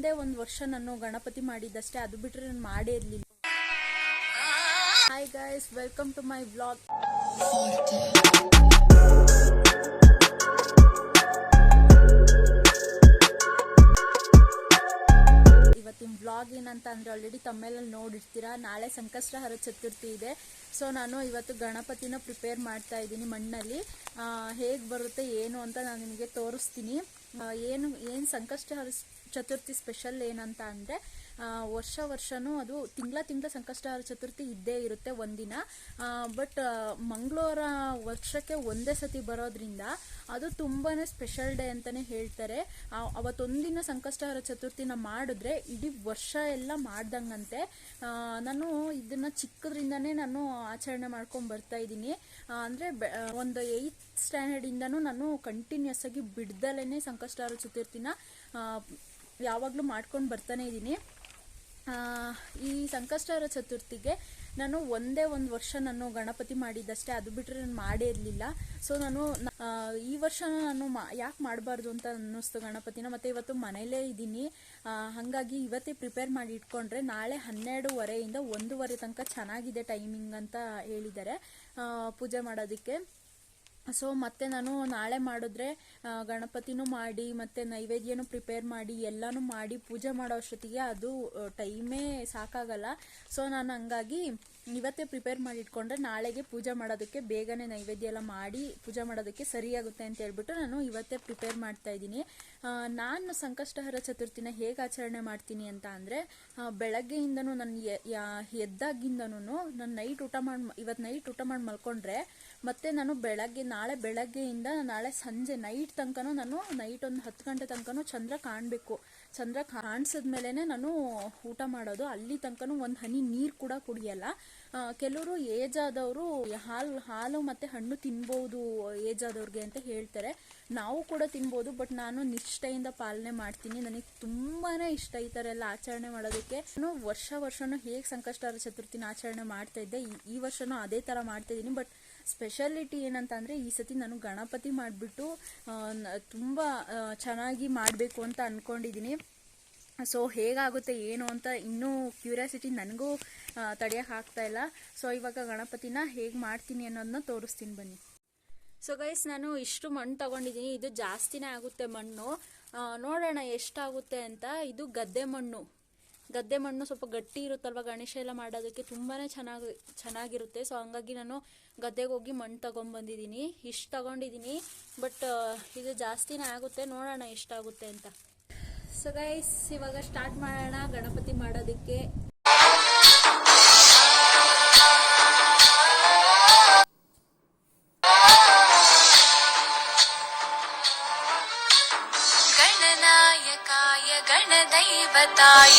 ಒಂದೇ ಒಂದು ವರ್ಷ ನಾನು ಗಣಪತಿ ಮಾಡಿದ್ದಷ್ಟೇ, ಅದು ಬಿಟ್ಟರೆ ನಾನು ಮಾಡೇ ಇರಲಿಲ್ಲ. Hi guys welcome to my blog ಇವತ್ತಿನ ಬ್ಲಾಗ್ ಏನಂತ ಅಂದ್ರೆ ಆಲ್ರೆಡಿ ತಮ್ಮೇಲಲ್ಲಿ ನೋಡಿರ್ತೀರಾ, ನಾಳೆ ಸಂಕಷ್ಟಹರ ಚತುರ್ಥಿ ಇದೆ. ಸೊ ನಾನು ಇವತ್ತು ಗಣಪತಿನ ಪ್ರಿಪೇರ್ ಮಾಡ್ತಾ ಇದ್ದೀನಿ ಮಣ್ಣಲ್ಲಿ. ಹೇಗೆ ಬರುತ್ತೆ, ಏನು ಅಂತ ನಾನು ನಿಮಗೆ ತೋರಿಸ್ತೀನಿ. ಏನು ಏನು ಸಂಕಷ್ಟಹರ ಚತುರ್ಥಿ ಸ್ಪೆಷಲ್ ಏನಂತ ಅಂದರೆ ವರ್ಷ ವರ್ಷನೂ ಅದು ತಿಂಗಳ ತಿಂಗಳ ಸಂಕಷ್ಟಹರ ಚತುರ್ಥಿ ಇದ್ದೇ ಇರುತ್ತೆ ಒಂದಿನ. ಬಟ್ ಮಂಗಳೂರ ವರ್ಷಕ್ಕೆ ಒಂದೇ ಸತಿ ಬರೋದ್ರಿಂದ ಅದು ತುಂಬಾ ಸ್ಪೆಷಲ್ ಡೇ ಅಂತಲೇ ಹೇಳ್ತಾರೆ. ಅವತ್ತೊಂದಿನ ಸಂಕಷ್ಟಹರ ಚತುರ್ಥಿನ ಮಾಡಿದ್ರೆ ಇಡೀ ವರ್ಷ ಎಲ್ಲ ಮಾಡ್ದಂಗಂತೆ. ನಾನು ಇದನ್ನ ಚಿಕ್ಕದ್ರಿಂದನೇ ನಾನು ಆಚರಣೆ ಮಾಡ್ಕೊಂಡು ಬರ್ತಾ ಇದ್ದೀನಿ. ಅಂದರೆ ಒಂದು ಏಯ್ತ್ ಸ್ಟ್ಯಾಂಡರ್ಡಿಂದನೂ ನಾನು ಕಂಟಿನ್ಯೂಸ್ ಆಗಿ ಬಿಡ್ದಲೇ ಸಂಕಷ್ಟಹರ ಚತುರ್ಥಿನ ಯಾವಾಗಲೂ ಮಾಡ್ಕೊಂಡು ಬರ್ತಾನೆ ಇದ್ದೀನಿ. ಈ ಸಂಕಷ್ಟರ ಚತುರ್ಥಿಗೆ ನಾನು ಒಂದೇ ಒಂದು ವರ್ಷ ನಾನು ಗಣಪತಿ ಮಾಡಿದ್ದಷ್ಟೇ, ಅದು ಬಿಟ್ಟರೆ ನಾನು ಮಾಡೇ ಇರಲಿಲ್ಲ. ಸೊ ನಾನು ಈ ವರ್ಷ ನಾನು ಮಾ, ಯಾಕೆ ಮಾಡಬಾರ್ದು ಅಂತ ಅನ್ನಿಸ್ತು ಗಣಪತಿನ. ಮತ್ತು ಇವತ್ತು ಮನೇಲೇ ಇದ್ದೀನಿ. ಹಾಗಾಗಿ ಇವತ್ತೇ ಪ್ರಿಪೇರ್ ಮಾಡಿ ಇಟ್ಕೊಂಡ್ರೆ ನಾಳೆ ಹನ್ನೆರಡೂವರೆಯಿಂದ ಒಂದೂವರೆ ತನಕ ಚೆನ್ನಾಗಿದೆ ಟೈಮಿಂಗ್ ಅಂತ ಹೇಳಿದ್ದಾರೆ. ಪೂಜೆ ಮಾಡೋದಕ್ಕೆ. ಸೊ ಮತ್ತೆ ನಾನು ನಾಳೆ ಮಾಡಿದ್ರೆ ಗಣಪತಿನೂ ಮಾಡಿ, ಮತ್ತೆ ನೈವೇದ್ಯನೂ ಪ್ರಿಪೇರ್ ಮಾಡಿ, ಎಲ್ಲನೂ ಮಾಡಿ ಪೂಜೆ ಮಾಡೋ ಅಷ್ಟೊತ್ತಿಗೆ ಅದು ಟೈಮೇ ಸಾಕಾಗಲ್ಲ. ಸೊ ನಾನು ಹಂಗಾಗಿ ಇವತ್ತೇ ಪ್ರಿಪೇರ್ ಮಾಡಿ ಇಟ್ಕೊಂಡ್ರೆ ನಾಳೆಗೆ ಪೂಜೆ ಮಾಡೋದಕ್ಕೆ ಬೇಗನೆ ನೈವೇದ್ಯ ಎಲ್ಲ ಮಾಡಿ ಪೂಜೆ ಮಾಡೋದಕ್ಕೆ ಸರಿಯಾಗುತ್ತೆ ಅಂತ ಹೇಳ್ಬಿಟ್ಟು ನಾನು ಇವತ್ತೇ ಪ್ರಿಪೇರ್ ಮಾಡ್ತಾ ಇದ್ದೀನಿ. ನಾನು ಸಂಕಷ್ಟಹರ ಚತುರ್ಥಿನ ಹೇಗೆ ಆಚರಣೆ ಮಾಡ್ತೀನಿ ಅಂತ ಅಂದರೆ ಬೆಳಗ್ಗೆಯಿಂದನೂ ನನ್ನ ಎದ್ದಾಗಿಂದನೂ ನಾನು ನೈಟ್ ಊಟ ಮಾಡಿ, ಇವತ್ತು ನೈಟ್ ಊಟ ಮಾಡಿ ಮಲ್ಕೊಂಡ್ರೆ ಮತ್ತೆ ನಾನು ಬೆಳಗ್ಗೆ, ನಾಳೆ ಬೆಳಗ್ಗೆಯಿಂದ ನಾಳೆ ಸಂಜೆ ನೈಟ್ ತನಕನೂ ನಾನು ನೈಟ್ ಒಂದು ಹತ್ತು ಗಂಟೆ ತನಕನೂ ಚಂದ್ರ ಕಾಣಬೇಕು. ಚಂದ್ರ ಕಾಣಿಸಿದ್ಮೇಲೆ ನಾನು ಊಟ ಮಾಡೋದು. ಅಲ್ಲಿ ತನಕನೂ ಒಂದು ಹನಿ ನೀರು ಕೂಡ ಕುಡಿಯಲ್ಲ. ಕೆಲವರು ಏಜ್ ಆದವರು ಹಾಲು ಹಾಲು ಮತ್ತು ಹಣ್ಣು ತಿನ್ಬೋದು ಏಜ್ ಆದವ್ರಿಗೆ ಅಂತ ಹೇಳ್ತಾರೆ. ನಾವು ಕೂಡ ತಿನ್ಬೋದು, ಬಟ್ ನಾನು ನಿಷ್ಠೆಯಿಂದ ಪಾಲನೆ ಮಾಡ್ತೀನಿ. ನನಗೆ ತುಂಬಾ ಇಷ್ಟ ಈ ಥರ ಎಲ್ಲ ಆಚರಣೆ ಮಾಡೋದಕ್ಕೆ. ನಾನು ವರ್ಷ ವರ್ಷನೂ ಹೇಗೆ ಸಂಕಷ್ಟ ಚತುರ್ಥಿನ ಆಚರಣೆ ಮಾಡ್ತಾ ಇದ್ದೆ, ಈ- ವರ್ಷನೂ ಅದೇ ಥರ ಮಾಡ್ತಾ ಇದ್ದೀನಿ. ಬಟ್ ಸ್ಪೆಷಾಲಿಟಿ ಏನಂತ ಅಂದರೆ ಈ ಸತಿ ನಾನು ಗಣಪತಿ ಮಾಡಿಬಿಟ್ಟು ತುಂಬ ಚೆನ್ನಾಗಿ ಮಾಡಬೇಕು ಅಂತ ಅಂದ್ಕೊಂಡಿದ್ದೀನಿ ಸೊ, ಹೇಗಾಗುತ್ತೆ, ಏನು ಅಂತ ಇನ್ನೂ ಕ್ಯೂರಿಯಾಸಿಟಿ ನನಗೂ ತಡೆಯೋಕೆ ಆಗ್ತಾ ಇಲ್ಲ. ಸೊ, ಇವಾಗ ಗಣಪತಿನ ಹೇಗೆ ಮಾಡ್ತೀನಿ ಅನ್ನೋದನ್ನ ತೋರಿಸ್ತೀನಿ ಬನ್ನಿ. ಸೊ ಗೈಸ್ ನಾನು ಇಷ್ಟು ಮಣ್ಣು ತಗೊಂಡಿದ್ದೀನಿ. ಇದು ಜಾಸ್ತಿನೇ ಆಗುತ್ತೆ ಮಣ್ಣು. ನೋಡೋಣ ಎಷ್ಟಾಗುತ್ತೆ ಅಂತ. ಇದು ಗದ್ದೆ ಮಣ್ಣು. ಗದ್ದೆ ಮಣ್ಣು ಸ್ವಲ್ಪ ಗಟ್ಟಿ ಇರುತ್ತಲ್ವ? ಗಣೇಶ ಎಲ್ಲ ಮಾಡೋದಕ್ಕೆ ತುಂಬಾ ಚೆನ್ನಾಗಿ, ಚೆನ್ನಾಗಿರುತ್ತೆ. ಸೊ ಹಂಗಾಗಿ ನಾನು ಗದ್ದೆಗೆ ಹೋಗಿ ಮಣ್ಣು ತೊಗೊಂಬಂದಿದ್ದೀನಿ. ಇಷ್ಟು ತಗೊಂಡಿದ್ದೀನಿ. ಬಟ್ ಇದು ಜಾಸ್ತಿನೇ ಆಗುತ್ತೆ. ನೋಡೋಣ ಎಷ್ಟಾಗುತ್ತೆ ಅಂತ. ಸೊ ಗೈಸ್ ಇವಾಗ ಸ್ಟಾರ್ಟ್ ಮಾಡೋಣ. ಗಣಪತಿ ಮಾಡೋದಕ್ಕೆ. ಗಣನಾಯಕಾಯ, ಗಣದೈವತಾಯ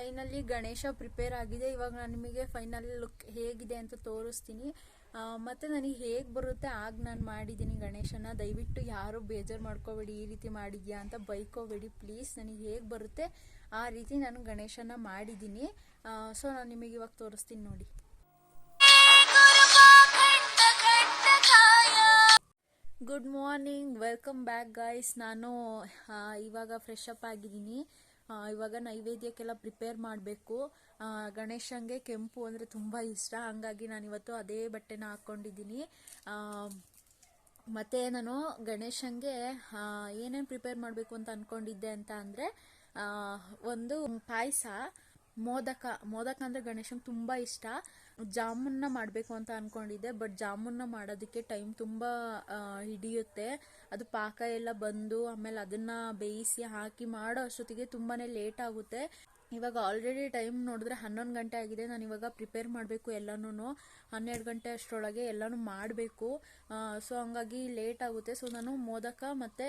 ಫೈನಲಿ ಗಣೇಶ ಪ್ರಿಪೇರ್ ಆಗಿದೆ. ಇವಾಗ ನಾನು ನಿಮಗೆ ಫೈನಲ್ ಲುಕ್ ಹೇಗಿದೆ ಅಂತ ತೋರಿಸ್ತೀನಿ. ಮತ್ತು ನನಗೆ ಹೇಗೆ ಬರುತ್ತೆ ಆಗ ನಾನು ಮಾಡಿದ್ದೀನಿ ಗಣೇಶನ. ದಯವಿಟ್ಟು ಯಾರೂ ಬೇಜಾರು ಮಾಡ್ಕೋಬೇಡಿ, ಈ ರೀತಿ ಮಾಡಿದ್ಯಾ ಅಂತ ಬೈಕೋಬೇಡಿ ಪ್ಲೀಸ್ ನನಗೆ ಹೇಗೆ ಬರುತ್ತೆ ಆ ರೀತಿ ನಾನು ಗಣೇಶನ ಮಾಡಿದ್ದೀನಿ. ಸೊ ನಾನು ನಿಮಗೆ ಇವಾಗ ತೋರಿಸ್ತೀನಿ ನೋಡಿ. Good morning welcome back guys ನಾನು ಇವಾಗ ಫ್ರೆಶ್ ಅಪ್ ಆಗಿದ್ದೀನಿ. ಇವಾಗ ನೈವೇದ್ಯಕ್ಕೆಲ್ಲ ಪ್ರಿಪೇರ್ ಮಾಡಬೇಕು. ಗಣೇಶಂಗೆ ಕೆಂಪು ಅಂದರೆ ತುಂಬ ಇಷ್ಟ. ಹಂಗಾಗಿ ನಾನು ಇವತ್ತು ಅದೇ ಬಟ್ಟೆನ ಹಾಕ್ಕೊಂಡಿದ್ದೀನಿ ಮತ್ತೆ ನಾನು ಗಣೇಶಂಗೆ ಏನೇನು ಪ್ರಿಪೇರ್ ಮಾಡಬೇಕು ಅಂತ ಅಂದ್ಕೊಂಡಿದ್ದೆ ಅಂತ ಅಂದರೆ ಒಂದು ಪಾಯಸ, ಮೋದಕ. ಮೋದಕ ಅಂದರೆ ಗಣೇಶಂಗೆ ತುಂಬ ಇಷ್ಟ. ಜಾಮೂನ್ನ ಮಾಡಬೇಕು ಅಂತ ಅಂದ್ಕೊಂಡಿದ್ದೆ ಬಟ್ ಜಾಮೂನ್ನ ಮಾಡೋದಕ್ಕೆ ಟೈಮ್ ತುಂಬ ಹಿಡಿಯುತ್ತೆ. ಅದು ಪಾಕ ಎಲ್ಲ ಬಂದು ಆಮೇಲೆ ಅದನ್ನು ಬೇಯಿಸಿ ಹಾಕಿ ಮಾಡೋ ಅಷ್ಟೊತ್ತಿಗೆ ತುಂಬಾ ಲೇಟ್ ಆಗುತ್ತೆ. ಇವಾಗ ಆಲ್ರೆಡಿ ಟೈಮ್ ನೋಡಿದ್ರೆ ಹನ್ನೊಂದು ಗಂಟೆ ಆಗಿದೆ. ನಾನು ಇವಾಗ ಪ್ರಿಪೇರ್ ಮಾಡಬೇಕು ಎಲ್ಲನೂ ಹನ್ನೆರಡು ಗಂಟೆ ಅಷ್ಟರೊಳಗೆ ಎಲ್ಲನೂ ಮಾಡಬೇಕು. ಸೊ ಹಂಗಾಗಿ ಲೇಟ್ ಆಗುತ್ತೆ. ಸೊ ನಾನು ಮೋದಕ ಮತ್ತು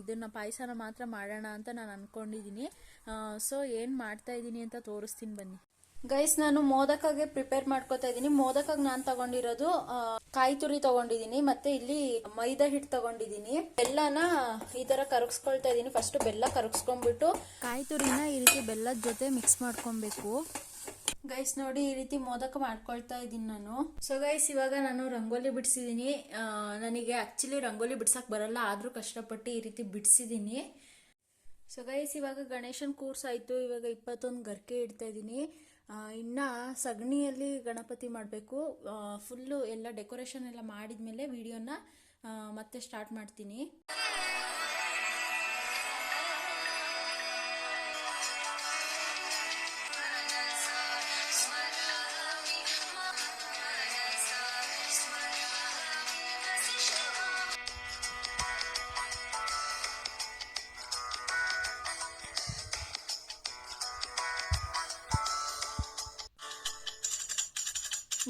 ಇದನ್ನು ಪಾಯಸನ ಮಾತ್ರ ಮಾಡೋಣ ಅಂತ ನಾನು ಅಂದ್ಕೊಂಡಿದ್ದೀನಿ ಸೊ ಏನು ಮಾಡ್ತಾ ಇದ್ದೀನಿ ಅಂತ ತೋರಿಸ್ತೀನಿ ಬನ್ನಿ. ಗೈಸ್ ನಾನು ಮೋದಕಗೆ ಪ್ರಿಪೇರ್ ಮಾಡ್ಕೋತಾ ಇದ್ದೀನಿ. ಮೋದಕಗೆ ನಾನು ತಗೊಂಡಿರೋದು ಕಾಯಿ ತುರಿ ತಗೊಂಡಿದ್ದೀನಿ ಮತ್ತೆ ಇಲ್ಲಿ ಮೈದಾ ಹಿಟ್ಟು ತಗೊಂಡಿದ್ದೀನಿ. ಬೆಲ್ಲನ ಈ ತರ ಕರಗಿಸ್ಕೊಳ್ತಾ ಇದ್ದೀನಿ. ಫಸ್ಟ್ ಬೆಲ್ಲ ಕರಗಿಸ್ಕೊಂಡ್ಬಿಟ್ಟು ಕಾಯಿ ತುರಿನ ಈ ರೀತಿ ಬೆಲ್ಲದ ಜೊತೆ ಮಿಕ್ಸ್ ಮಾಡ್ಕೊಬೇಕು. ಗೈಸ್ ನೋಡಿ ಈ ರೀತಿ ಮೋದಕ ಮಾಡ್ಕೊಳ್ತಾ ಇದ್ದೀನಿ ನಾನು. ಸೊ ಗೈಸ್ ಇವಾಗ ನಾನು ರಂಗೋಲಿ ಬಿಡಿಸಿದ್ದೀನಿ. ನನಗೆ ಆಕ್ಚುಲಿ ರಂಗೋಲಿ ಬಿಡ್ಸಕ್ ಬರಲ್ಲ, ಆದ್ರೂ ಕಷ್ಟಪಟ್ಟು ಈ ರೀತಿ ಬಿಡಿಸಿದ್ದೀನಿ. ಸೊ ಗೈಸ್ ಇವಾಗ ಗಣೇಶನ್ ಆಯಿತು. ಇವಾಗ ಇಪ್ಪತ್ತೊಂದು ಗರ್ಕೆ ಇಡ್ತಾ ಇದ್ದೀನಿ. ಇನ್ನು ಸಗಣಿಯಲ್ಲಿ ಗಣಪತಿ ಮಾಡಬೇಕು. ಫುಲ್ಲು ಎಲ್ಲ ಡೆಕೋರೇಷನ್ ಎಲ್ಲ ಮಾಡಿದ ಮೇಲೆ ವಿಡಿಯೋನ ಮತ್ತೆ ಸ್ಟಾರ್ಟ್ ಮಾಡ್ತೀನಿ.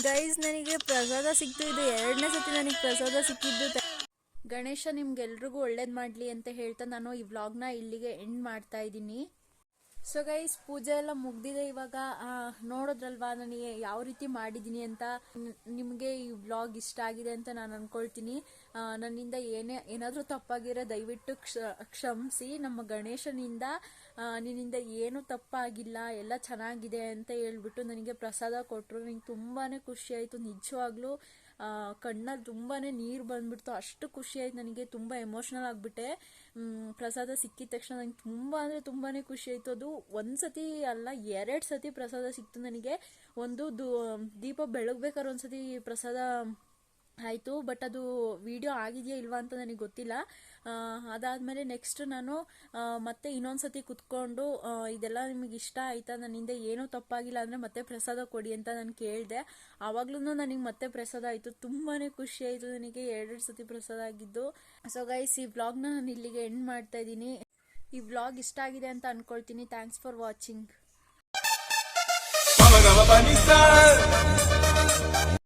ಗೈಸ್, ನನಗೆ ಪ್ರಸಾದ ಸಿಕ್ತು ಇದು. ಎರಡನೇ ಸತಿ ನನಗೆ ಪ್ರಸಾದ ಸಿಕ್ಕಿದ್ದು ಗಣೇಶ, ನಿಮ್ಗೆಲ್ರಿಗೂ ಒಳ್ಳೇದು ಮಾಡಲಿ ಅಂತ ಹೇಳ್ತಾ ನಾನು ಈ ವ್ಲಾಗ್ನ ಇಲ್ಲಿಗೆ ಎಂಡ್ ಮಾಡ್ತಾ ಇದ್ದೀನಿ. ಸೊ ಗೈಸ್ ಪೂಜೆ ಎಲ್ಲ ಮುಗ್ದಿದೆ ಇವಾಗ ನೋಡೋದ್ರಲ್ವಾ ನನಗೆ ಯಾವ ರೀತಿ ಮಾಡಿದ್ದೀನಿ ಅಂತ? ನಿಮಗೆ ಈ ವ್ಲಾಗ್ ಇಷ್ಟ ಆಗಿದೆ ಅಂತ ನಾನು ಅನ್ಕೊಳ್ತೀನಿ. ನನ್ನಿಂದ ಏನೇ, ಏನಾದರೂ ತಪ್ಪಾಗಿರೋ ದಯವಿಟ್ಟು ಕ್ಷ, ಕ್ಷಮಿಸಿ. ನಮ್ಮ ಗಣೇಶನಿಂದ ನಿನ್ನಿಂದ ಏನು ತಪ್ಪಾಗಿಲ್ಲ, ಎಲ್ಲ ಚೆನ್ನಾಗಿದೆ ಅಂತ ಹೇಳ್ಬಿಟ್ಟು ನನಗೆ ಪ್ರಸಾದ ಕೊಟ್ಟರು ನನಗೆ ತುಂಬಾ ಖುಷಿಯಾಯಿತು ನಿಜವಾಗ್ಲೂ. ಕಣ್ಣಲ್ಲಿ ತುಂಬಾ ನೀರು ಬಂದ್ಬಿಡ್ತು. ಅಷ್ಟು ಖುಷಿ ನನಗೆ, ತುಂಬ ಎಮೋಷ್ನಲ್ ಆಗಿಬಿಟ್ಟೆ. ಪ್ರಸಾದ ಸಿಕ್ಕಿದ ತಕ್ಷಣ ನನಗೆ ತುಂಬ ಅಂದರೆ ತುಂಬಾ ಖುಷಿ ಆಯಿತು ಅದು ಒಂದು ಸತಿ ಅಲ್ಲ, ಎರಡು ಸತಿ ಪ್ರಸಾದ ಸಿಕ್ತು ನನಗೆ. ಒಂದು ದೀಪ ಬೆಳಗ್ಬೇಕಾದ್ರೆ ಒಂದು ಸತಿ ಪ್ರಸಾದ ಆಯಿತು ಬಟ್ ಅದು ವಿಡಿಯೋ ಆಗಿದೆಯಾ ಇಲ್ವಾ ಅಂತ ನನಗೆ ಗೊತ್ತಿಲ್ಲ. ಅದಾದ್ಮೇಲೆ ನೆಕ್ಸ್ಟ್ ನಾನು ಮತ್ತೆ ಇನ್ನೊಂದು ಸತಿ ಕುತ್ಕೊಂಡು ಇದೆಲ್ಲ ನಿಮಗೆ ಇಷ್ಟ ಆಯ್ತಾ? ನನ್ನಿಂದ ಏನೂ ತಪ್ಪಾಗಿಲ್ಲ ಅಂದರೆ ಮತ್ತೆ ಪ್ರಸಾದ ಕೊಡಿ ಅಂತ ನಾನು ಕೇಳಿದೆ. ಆವಾಗ್ಲೂ ನನಗೆ ಮತ್ತೆ ಪ್ರಸಾದ ಆಯಿತು. ತುಂಬಾ ಖುಷಿ ಆಯಿತು ನನಗೆ. ಎರಡೆರಡು ಸತಿ ಪ್ರಸಾದ ಆಗಿದ್ದು. ಸೊ ಗೈಸ್ ಈ ವ್ಲಾಗ್ನ ನಾನು ಇಲ್ಲಿಗೆ ಎಂಡ್ ಮಾಡ್ತಾ ಇದ್ದೀನಿ. ಈ ವ್ಲಾಗ್ ಇಷ್ಟ ಆಗಿದೆ ಅಂತ ಅನ್ಕೊಳ್ತೀನಿ. Thanks for watching.